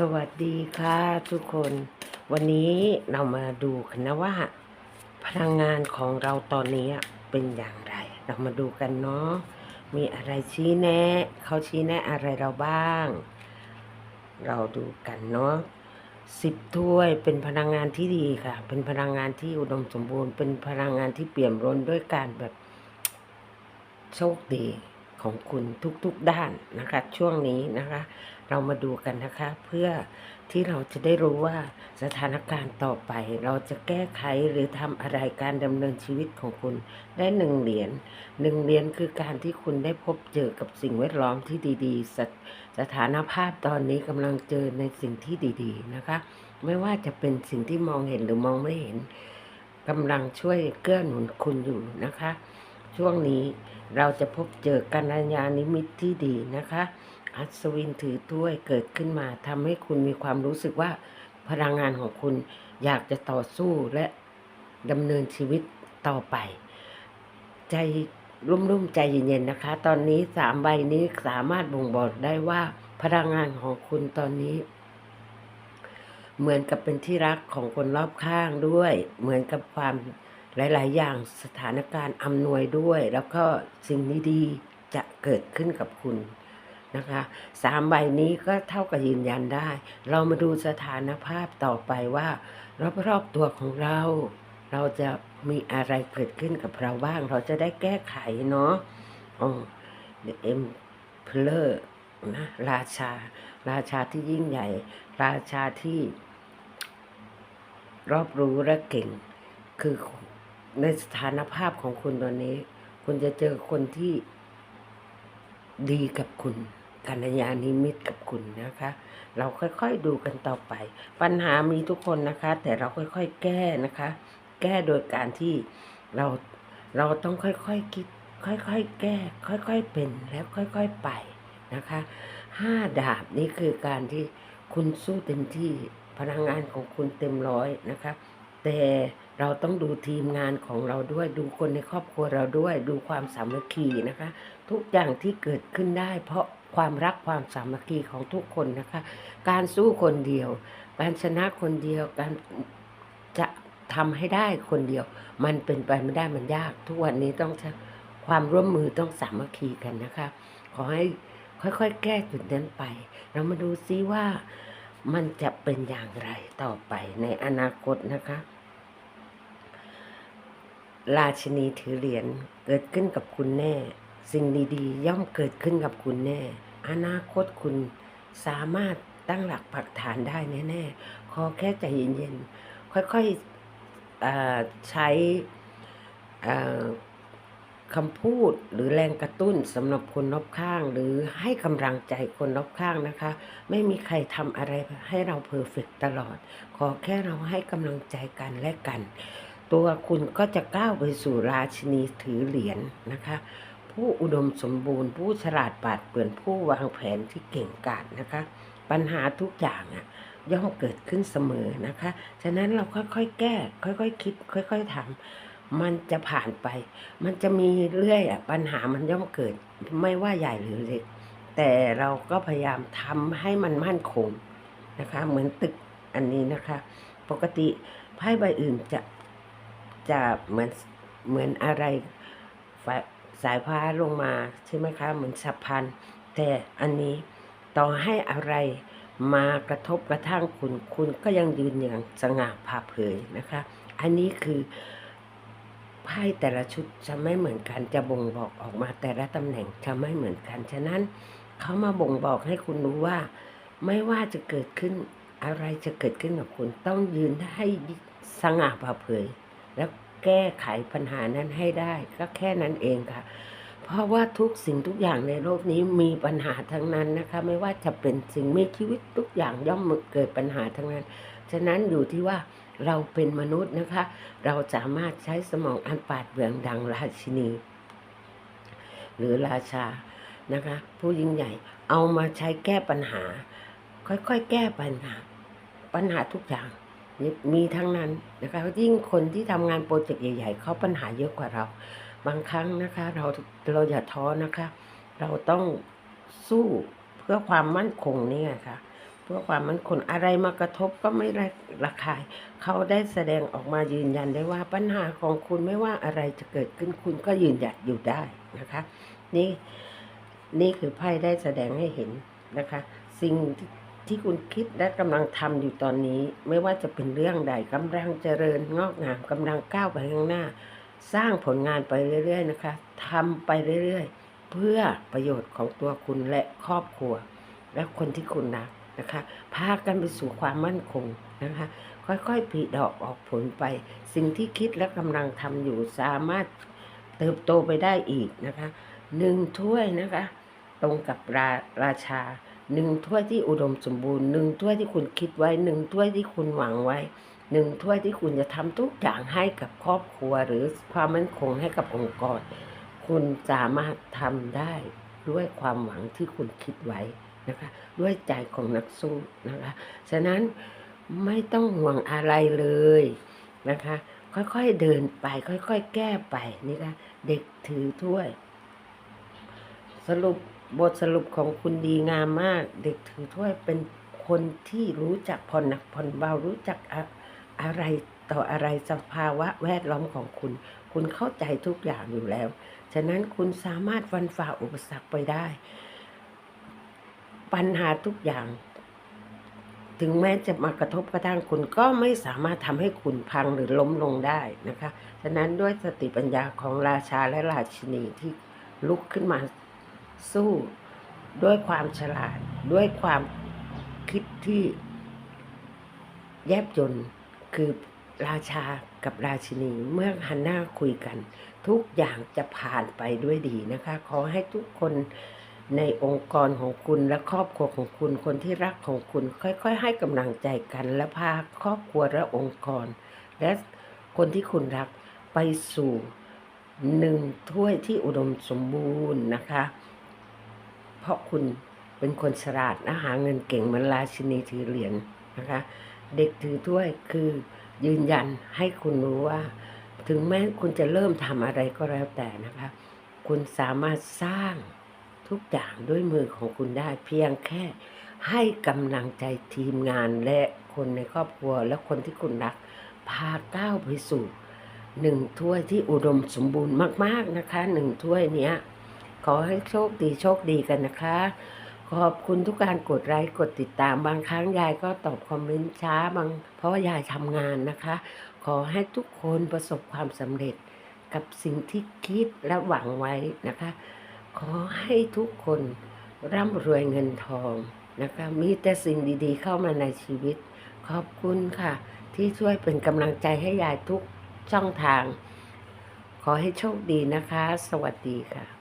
สวัสดีค่ะทุกคน วันนี้เรามาดูกันนะว่า พลังงานของเราตอนนี้เป็นอย่างไร เรามาดูกันเนาะมีอะไรชี้แนะเขาชี้แนะอะไรเราบ้าง เราดูกันเนาะสิบถ้วยเป็นพลังงานที่ดีค่ะ เป็นพลังงานที่อุดมสมบูรณ์ เป็นพลังงานที่เปี่ยมล้นด้วยการแบบโชคดี ของคุณทุกๆด้านนะคะ ช่วงนี้นะคะ เรามาดูกันนะคะ เพื่อที่เราจะได้รู้ว่าสถานการณ์ต่อไป เราจะแก้ไขหรือทำอะไรการดำเนินชีวิตของคุณได้หนึ่งเหรียญหนึ่งเหรียญคือการที่คุณได้พบเจอกับสิ่งแวดล้อมที่ดีๆสถสถานภาพตอนนี้กำลังเจอในสิ่งที่ดีๆนะคะ ไม่ว่าจะเป็นสิ่งที่มองเห็นหรือมองไม่เห็นกำลังช่วยเกื้อหนุนคุณอยู่นะคะ ช่วงนี้เราจะพบเจอกัญญานิมิตที่ดีนะคะ อัศวินถือถ้วยเกิดขึ้นมาทำให้คุณมีความรู้สึกว่าพลังงานของคุณอยากจะต่อสู้และดำเนินชีวิตต่อไป ใจรุ่มๆใจเย็นๆนะคะ ตอนนี้สามใบนี้สามารถบ่งบอกได้ว่าพลังงานของคุณตอนนี้ เหมือนกับเป็นที่รักของคนรอบข้างด้วย เหมือนกับความ หลาย ๆ อย่างสถานการณ์อำนวยด้วย แล้วก็สิ่งดีๆจะเกิดขึ้นกับคุณนะคะสามใบนี้ก็เท่ากับยืนยันได้ เรามาดูสถานภาพต่อไปว่า รอบ ๆ ตัวของเรา เราจะมีอะไรเกิดขึ้นกับเราบ้าง เราจะได้แก้ไขเนาะอ๋อเอ็มเพลอร์นะราชา ราชาที่ยิ่งใหญ่ ราชาที่ รอบรู้และเก่ง คือ ในสถานภาพของคุณตอนนี้ คุณจะเจอคนที่ดีกับคุณกัญญานิมิตกับคุณนะคะ เราค่อยๆดูกันต่อไป ปัญหามีทุกคนนะคะ แต่เราค่อยๆแก้นะคะ แก้โดยการที่เราเราต้องค่อยๆคคิด ค่อยๆแก้ ค่อยๆเป็นแล้วค่อยๆไปนะคะห้าดาบนี่คือการที่คุณสู้เต็มที่พลังงานของคุณเต็มร้อยนะคะ แต่เราต้องดูทีมงานของเราด้วย ดูคนในครอบครัวเราด้วย ดูความสามัคคีนะคะ ทุกอย่างที่เกิดขึ้นได้ เพราะความรักความสามัคคีของทุกคนนะคะ การสู้คนเดียว การชนะคนเดียวการจะทำให้ได้คนเดียว มันเป็นไปไม่ได้มันยาก ทุกวันนี้ต้องความร่วมมือต้องสามัคคีกันนะคะ ขอให้ค่อยๆ แก้จุดนั้นไป เรามาดูซิว่ามันจะเป็นอย่างไรต่อไปในอนาคตนะคะ ราชินีถือเหรียญเกิดขึ้นกับคุณแน่ สิ่งดีๆ ย่อมเกิดขึ้นกับคุณแน่ อนาคตคุณสามารถตั้งหลักปักฐานได้แน่ๆขอแค่ใจเย็นๆ ค่อยๆใช้คำพูดหรือแรงกระตุ้นสำหรับคนรอบข้าง หรือให้กำลังใจคนรอบข้างนะคะ ไม่มีใครทำอะไรให้เราเพอร์เฟกตลอด ขอแค่เราให้กำลังใจกันและกัน ตัวคุณก็จะก้าวไปสู่ราชินีถือเหรียญนะคะ ผู้อุดมสมบูรณ์ ผู้ฉลาดปาดเปรื่องผู้วางแผนที่เก่งกาจนะคะ ปัญหาทุกอย่างอะย่อมเกิดขึ้นเสมอนะคะ ฉะนั้นเราค่อยๆแก้ ค่อยๆคิด ค่อยๆทำมันจะผ่านไป มันจะมีเรื่อยอะปัญหามันย่อมเกิด ไม่ว่าใหญ่หรือเล็ก แต่เราก็พยายามทำให้มันมั่นคงนะคะ เหมือนตึกอันนี้นะคะ ปกติไพ่ใบอื่นจะ จะเหมือนเหมือนอะไรฝาสายฟ้าลงมาใช่ไหมคะ เหมือนสะพานแต่อันนี้ต่อให้อะไรมากระทบกระทั่งคุณ คุณก็ยังยืนอย่างสง่าผ่าเผยนะคะ อันนี้คือไพ่แต่ละชุดจะไม่เหมือนกันจะบ่งบอกออกมาแต่ละตำแหน่งจะไม่เหมือนกัน ฉะนั้นเขามาบ่งบอกให้คุณรู้ว่า ไม่ว่าจะเกิดขึ้นอะไรจะเกิดขึ้นกับคุณต้องยืนให้สง่าผ่าเผย แล้วแก้ไขปัญหานั้นให้ได้ ก็แค่นั้นเองค่ะ เพราะว่าทุกสิ่งทุกอย่างในโลกนี้มีปัญหาทั้งนั้นนะคะ ไม่ว่าจะเป็นสิ่งมีชีวิตทุกอย่างย่อมเกิดปัญหาทั้งนั้น ฉะนั้นอยู่ที่ว่าเราเป็นมนุษย์นะคะ เราสามารถใช้สมองอันปาดเปรื่องดังราชินี หรือราชานะคะ ผู้ยิ่งใหญ่เอามาใช้แก้ปัญหา ค่อยๆ แก้ปัญหา ปัญหาทุกอย่าง มีทั้งนั้นนะคะยิ่งคนที่ทำงานโปรเจกต์ใหญ่ ๆเขาปัญหาเยอะกว่าเรา บางครั้งนะคะ เราเราอย่าท้อนะคะ เราต้องสู้เพื่อความมั่นคงนี่ไงคะเพื่อความมั่นคงอะไรมากระทบก็ไม่ระระคาย เขาได้แสดงออกมายืนยันได้ว่าปัญหาของคุณไม่ว่าอะไรจะเกิดขึ้นคุณก็ยืนหยัดอยู่ได้นะคะ นี่นี่คือไพ่ได้แสดงให้เห็นนะคะ สิ่ง ที่คุณคิดและกำลังทำอยู่ตอนนี้ ไม่ว่าจะเป็นเรื่องใดกำลังเจริญงอกงามกำลังก้าวไปข้างหน้า สร้างผลงานไปเรื่อย ๆ นะคะทำไปเรื่อย ๆ เพื่อประโยชน์ของตัวคุณและครอบครัว และคนที่คุณรักนะคะ พากันไปสู่ความมั่นคงนะคะ ค่อยๆผลิดอกออกผลไป สิ่งที่คิดและกำลังทำอยู่สามารถเติบโตไปได้อีกนะคะหนึ่งถ้วยนะคะ ตรงกับราราชา หนึ่งถ้วยที่อุดมสมบูรณ์หนึ่งถ้วยที่คุณคิดไว้หนึ่งถ้วยที่คุณหวังไว้หนึ่งถ้วยที่คุณจะทำทุกอย่างให้กับครอบครัว หรือความมั่นคงให้กับองค์กร คุณสามารถทำได้ด้วยความหวังที่คุณคิดไว้นะคะด้วยใจของนักสู้นะคะฉะนั้นไม่ต้องห่วงอะไรเลยนะคะ ค่อยๆเดินไป ค่อยๆ แก้ไปนี่คะเด็กถือถ้วย สรุป บทสรุปของคุณดีงามมาก เด็กถือถ้วยเป็นคนที่รู้จักผ่อนหนักผ่อนเบารู้จักอะอะไรต่ออะไรสภาวะแวดล้อมของคุณ คุณเข้าใจทุกอย่างอยู่แล้ว ฉะนั้นคุณสามารถฟันฝ่าอุปสรรคไปได้ ปัญหาทุกอย่าง ถึงแม้จะมากระทบกระทั่งคุณก็ไม่สามารถทำให้คุณพังหรือล้มลงได้นะคะ ฉะนั้นด้วยสติปัญญาของราชาและราชินีที่ลุกขึ้นมา สู้ด้วยความฉลาด ด้วยความคิดที่แยบยนคือราชากับราชินีเมื่อหันหน้าคุยกัน ทุกอย่างจะผ่านไปด้วยดีนะคะ ขอให้ทุกคนในองค์กรของคุณและครอบครัวของคุณ คนที่รักของคุณ ค่อยๆ ให้กำลังใจกัน และพาครอบครัวและองค์กร และคนที่คุณรักไปสู่หนึ่งถ้วยที่อุดมสมบูรณ์นะคะ ราะคุณเป็นคนฉลาดและหาเงินเก่งเหมือนราชินีถือเหรียญนะคะ เด็กถือถ้วยคือยืนยันให้คุณรู้ว่า ถึงแม้คุณจะเริ่มทำอะไรก็แล้วแต่นะคะ คุณสามารถสร้างทุกอย่างด้วยมือของคุณได้เพียงแค่ให้กำลังใจทีมงานและคนในครอบครัวและคนที่คุณรัก พาก้าวไปสู่หนึ่งถ้วยที่อุดมสมบูรณ์มาก ๆ นะคะหนึ่งถ้วยเนี้ย ขอให้โชคดีโชคดีกันนะคะ ขอบคุณทุกการกดไลค์กดติดตามบางครั้งยายก็ตอบคอมเมนต์ช้าบางเพราะว่ายายทำงานนะคะ ขอให้ทุกคนประสบความสำเร็จกับสิ่งที่คิดและหวังไว้นะคะ ขอให้ทุกคนร่ำรวยเงินทองนะคะ มีแต่สิ่งดีๆเข้ามาในชีวิต ขอบคุณค่ะ ที่ช่วยเป็นกำลังใจให้ยายทุกช่องทาง ขอให้โชคดีนะคะ สวัสดีค่ะ